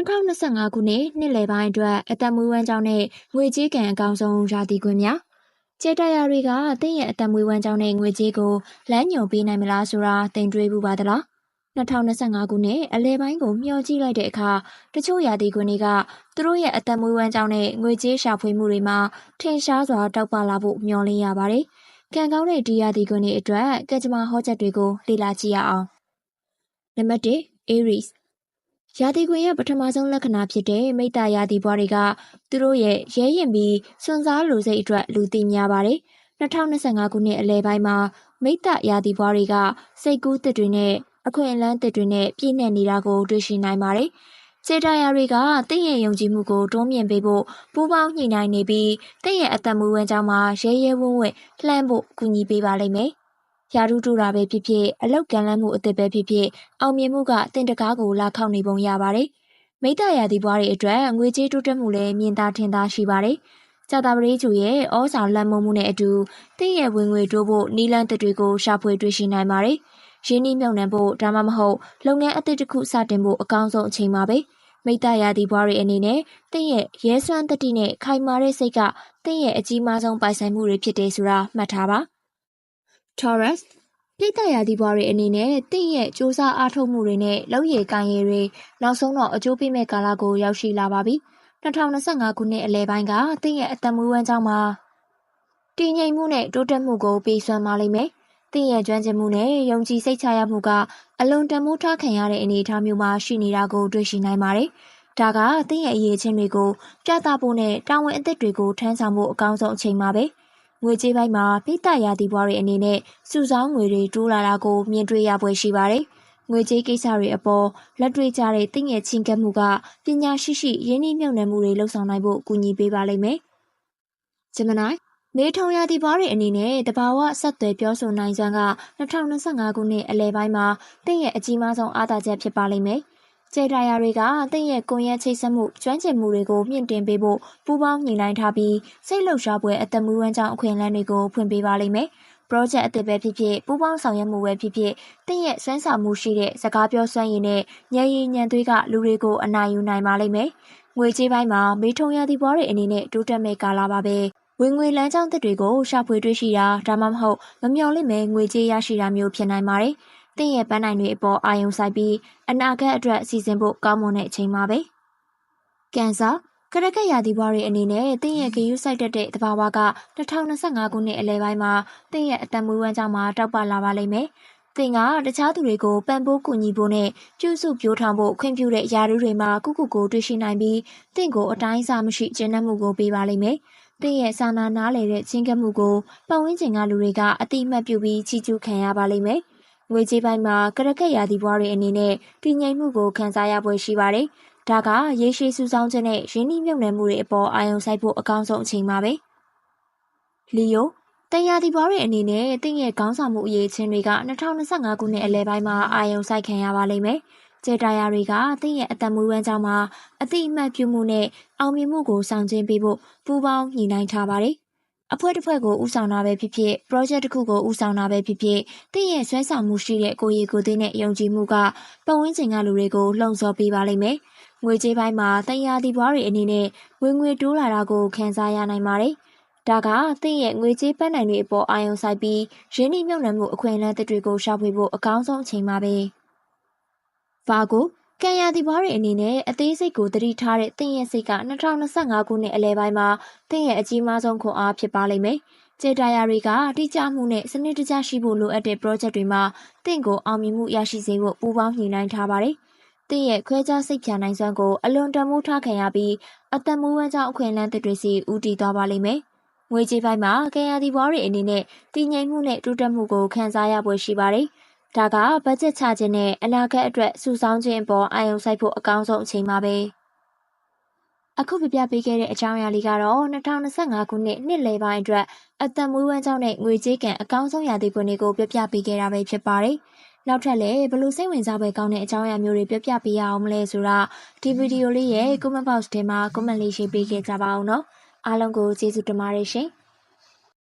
2025ခုနှစ်နှစ်လယ်ပိုင်းအတွက်အသက်မွေးဝမ်းကြောင်းနဲ့ငွေကြေးကံအကောင်းဆုံးရာသီခွင်များကျေတာယာတွေကတင့်ရဲ့အသက်မွေးဝမ်းကြောင်းနဲ့ငွေကြေးကိုလမ်းညွှန်ပေးနိုင်မလားဆိုတာတင်တွေးမှုပါသလား2025ခုနှစ်အလဲပိုင်းကိုမျှော်ကြည့်လိုက်တဲ့အခါတချို့ရာသီခွင်တွေကသူတို့ရဲ့အသက်မွေးဝမ်းကြောင်းနဲ့ငွေကြေးရှာဖွေမှုတွေမှာထင်ရှားစွာတောက်ပလာဖို့မျှော်လင့်ရပါတယ်။ကံကောင်းတဲ့ဒီရာသီခွင်တွေအတွက်ကကြမ္မာဟောချက်တွေကိုလေ့လာကြည့်ရအောင်။နံပါတ်1 Aries ရာသီခွင်ရဲ့ပထမဆုံးလက္ခဏာဖြစ်တဲ့ မိတ္တရာသီဘွားတွေက သူတို့ရဲ့ ရဲရင်ပြီးစွန့်စားလူစိတ်အတွက် လူသိများပါတယ်။2025ခုနှစ်အလယ်ပိုင်းမှာ မိတ္တရာသီဘွားတွေက စိတ်ကူးတစ်တွေနဲ့ အခွင့်အလမ်းတစ်တွေနဲ့ ပြည့်နှက်နေတာကို တွေ့ရှိနိုင်ပါတယ်။စေတာယာတွေကတင့်ရဲ့ယုံကြည်မှုကိုတွန်းမြင့်ပေးဖို့ ပူးပေါင်းညှိနှိုင်းနေပြီးတင့်ရဲ့အသက်မွေးဝမ်းကြောင်းမှာ ရဲရဲဝံ့ဝံ့လှမ်းဖို့ ကူညီပေးပါလိမ့်မယ်။ ရာထူးတူတာပဲဖြစ်ဖြစ်အလောက်ကမ်းလှမ်းမှုအသစ်ပဲဖြစ်ဖြစ်အောင်မြင်မှုကတင်တကားကိုလာခောက်နေပုံရပါတယ်။မိတ္တရာသီဘွားတွေအတွက်ငွေကြေးတိုးတက်မှုလည်းမြင်သာထင်သာရှိပါတယ်။ကြာတာပရိကျူရဲ့ဩဇာလက်မုံမှုနဲ့အတူတင့်ရဲ့ဝင်ငွေတိုးဖို့နီလန်းတစ်တွေကိုရှာဖွေတွေ့ရှိနိုင်ပါတယ်။ရင်းနှီးမြှုပ်နှံဖို့ဒါမှမဟုတ်လုပ်ငန်းအသစ်တစ်ခုစတင်ဖို့အကောင်းဆုံးအချိန်ပါပဲမိတ္တရာသီဘွားတွေအနေနဲ့တင့်ရဲ့ရဲစွမ်းတတိနဲ့ခိုင်မာတဲ့စိတ်ကတင့်ရဲ့အကြီးမားဆုံးပိုင်ဆိုင်မှုတွေဖြစ်တယ်ဆိုတာမှတ်ထားပါ Taurus ပြိတ္တရာသီဘွားတွေအနေနဲ့တင့်ရဲ့စ조사အားထုတ်မှုတွေနဲ့လောက်ရည်ကိုင်းရည်တွေနောက်ဆုံးတော့အကျိုးပေးမဲ့ကာလကိုရောက်ရှိလာပါပြီ2025ခုနှစ်အလယ်ပိုင်းကတင့်ရဲ့အသက်မွေးဝမ်းကြောင်းမှာတည်ငြိမ်မှုနဲ့တိုးတက်မှုကိုပေးစွမ်းပါလိမ့်မယ်သင်ရဲ့ကျွမ်းကျင်မှုနဲ့ယုံကြည်စိတ်ချရမှုကအလွန်တန်ဖိုးထားခံရတဲ့အနေအထားမျိုးမှာရှိနေတာကိုတွေ့ရှိနိုင်ပါတယ်။ဒါကသင်ရဲ့အရေးချင်းတွေကိုပြသဖို့နဲ့တာဝန်အသစ်တွေကိုထမ်းဆောင်ဖို့အကောင်းဆုံးအချိန်ပါပဲ။ ငွေကြေးပိုင်းမှာပိတရာသီဘွားတွေအနေနဲ့စုဆောင်းငွေတွေတိုးလာတာကိုမြင်တွေ့ရပွဲရှိပါတယ်။ငွေကြေးကိစ္စတွေအပေါ်လက်တွေ့ကျတဲ့သိငယ်ချင်းကပ်မှုကပညာရှိရှိရင်းနှီးမြှုပ်နှံမှုတွေလှုပ်ဆောင်နိုင်ဖို့ကူညီပေးပါလိမ့်မယ်။ဂျမနိုနေထုံရသည့်ဘားတွေအနေနဲ့တဘာဝဆက်သွယ်ပြောဆိုနိုင်စွမ်းက2025ခုနှစ်အလယ်ပိုင်းမှာတင့်ရဲ့အကြီးမားဆုံးအားသာချက်ဖြစ်ပါလိမ့်မယ်။ ကျေတာယာတွေကတင့်ရဲ့ကွန်ရက်ချိတ်ဆက်မှုကျွမ်းကျင်မှုတွေကိုမြင့်တင်ပေးဖို့ပူးပေါင်းညှိနှိုင်းထားပြီးစိတ်လှုပ်ရှားပွဲအသက်မွေးဝမ်းကြောင်းအခွင့်အလမ်းတွေကိုဖွင့်ပေးပါလိမ့်မယ်။ project အသစ်ပဲဖြစ်ဖြစ်ပူးပေါင်းဆောင်ရွက်မှုပဲဖြစ်ဖြစ်တင့်ရဲ့စွမ်းဆောင်မှုရှိတဲ့စကားပြောစွမ်းရည်နဲ့ဉာဏ်ရည်ဉာဏ်သွေးကလူတွေကိုအနိုင်ယူနိုင်ပါလိမ့်မယ်။ငွေကြေးပိုင်းမှာမေထုံရသည့်ဘွားတွေအနေနဲ့တိုးတက်မဲ့ကာလပါပဲဝင်ငွေလမ်းကြောင်းသစ်တွေကိုရှာဖွေတွေ့ရှိတာဒါမှမဟုတ်မမျှော်လင့်မဲ့ငွေကြေးရရှိတာမျိုးဖြစ်နိုင်ပါတယ်။ တင့်ရဲ့ပန်းနိုင်တွေအပေါ်အာရုံစိုက်ပြီးအနာဂတ်အတွက်စီစဉ်ဖို့ကောင်းမွန်တဲ့အချိန်ပါပဲ။ကန်ဆာကရကက်ရာသီဘွားတွေအနေနဲ့တင့်ရဲ့ဂယုစိုက်တတ်တဲ့တဘာဝက2025ခုနှစ်အလယ်ပိုင်းမှာတင့်ရဲ့အသက်မွေးဝမ်းကြောင်းမှာတောက်ပလာပါလိမ့်မယ်။တင်ကတခြားသူတွေကိုပံ့ပိုးကူညီဖို့နဲ့ပြုစုပြောထောင်ဖို့ခွင့်ပြုတဲ့ယာရုတွေမှာကုကုကိုတွေ့ရှိနိုင်ပြီးတင့်ကိုအတိုင်းအစာမရှိကျဉ်းနှံ့မှုကိုပေးပါလိမ့်မယ်။တင့်ရဲ့စာနာနားလည်တဲ့ချင်းကပ်မှုကိုပတ်ဝန်းကျင်ကလူတွေကအတိအမှတ်ပြုပြီးချီးကျူးခံရပါလိမ့်မယ်။ ငွေကြေးပိုင်းမှာကရကက်ရာသီဘွားတွေအနေနဲ့တည်ငြိမ်မှုကိုခံစားရပွဲရှိပါတယ်။ဒါကရေရှည်စုဆောင်းခြင်းနဲ့ရင်းနှီးမြှုပ်နှံမှုတွေအပေါ်အာရုံစိုက်ဖို့အကောင်းဆုံးအချိန်ပါပဲ။လီယိုတန်ရာသီဘွားတွေအနေနဲ့တင့်ရဲ့ခေါင်းဆောင်မှုအရေးချင်းတွေက2025ခုနှစ်အလယ်ပိုင်းမှာအာရုံစိုက်ခံရပါလိမ့်မယ်။ကျေတာယာတွေကတင့်ရဲ့အသက်မွေးဝမ်းကြောင်းမှာအတိအမှတ်ပြုမှုနဲ့အောင်မြင်မှုကိုဆောင်ကျဉ်ပေးဖို့ပူးပေါင်းညှိနှိုင်းထားပါတယ်။ အဖွဲ့တစ်ဖွဲ့ကိုဦးဆောင်တာပဲဖြစ်ဖြစ် project တစ်ခုကိုဦးဆောင်တာပဲဖြစ်ဖြစ်တင့်ရဲ့ဆွဲဆောင်မှုရှိတဲ့ကိုရီကိုသိနဲ့ယုံကြည်မှုကပတ်ဝန်းကျင်ကလူတွေကိုလှုံ့ဆော်ပေးပါလိမ့်မယ်။ငွေကြေးပိုင်းမှာတန်ရာသီဘွားတွေအနေနဲ့ဝင်ငွေတိုးလာတာကိုခံစားရနိုင်ပါတယ်။ဒါကသင်ရဲ့ငွေကြေးပန်းနိုင်တွေအပေါ်အာရုံစိုက်ပြီးရင်းနှီးမြှုပ်နှံမှုအခွင့်အလမ်းတွေကိုရှာဖွေဖို့အကောင်းဆုံးအချိန်ပါပဲ။။ဘာကို ကံရသည်ဘွားတွေအနေနဲ့အသေးစိတ်ကိုတတိထားတဲ့တင်ရဲ့စိတ်က2025ခုနှစ်အလယ်ပိုင်းမှာတင်ရဲ့အကြီးမားဆုံးခွန်အားဖြစ်ပါလိမ့်မယ်။ကျေတာယာတွေကတိကျမှုနဲ့စနစ်တကျရှိဖို့လိုအပ်တဲ့ project တွေမှာတင့်ကိုအောင်မြင်မှုရရှိစေဖို့ပူးပေါင်းညှိနှိုင်းထားပါတယ်။တင့်ရဲ့ခွဲခြားစိတ်ဖြာနိုင်စွမ်းကိုအလွန်တမိုးထားခံရပြီးအသက်မွေးဝမ်းကြောင်းအခွင့်အလမ်းတွေစီဦးတည်သွားပါလိမ့်မယ်။ငွေကြေးပိုင်းမှာကံရသည်ဘွားတွေအနေနဲ့တည်ငြိမ်မှုနဲ့တိုးတက်မှုကိုခံစားရပွဲရှိပါတယ်။ ဒါကဘတ်ဂျက်ချခြင်းနဲ့အနာဂတ်အတွက်စုဆောင်းခြင်းအပေါ်အာရုံစိုက်ဖို့အကောင်းဆုံးအချိန်ပါပဲအခုပြပြပေးခဲ့တဲ့အကြောင်းအရာလေးကတော့2025ခုနှစ်နှစ်လယ်ပိုင်းအတွက်အသက်မွေးဝမ်းကြောင်းနဲ့ငွေကြေးကံအကောင်းဆုံးရာသီပွင့်တွေကိုပြပြပေးခဲ့တာပဲဖြစ်ပါတယ်နောက်ထပ်လည်းဘလို့စိတ်ဝင်စားပွဲကောင်းတဲ့အကြောင်းအရာမျိုးတွေပြပြပေးရအောင်မလဲဆိုတာဒီဗီဒီယိုလေးရဲ့ comment box ထဲမှာ comment လေးရေးပေးခဲ့ကြပါအောင်နော်အားလုံးကိုကျေးဇူးတင်ပါတယ်ရှင်။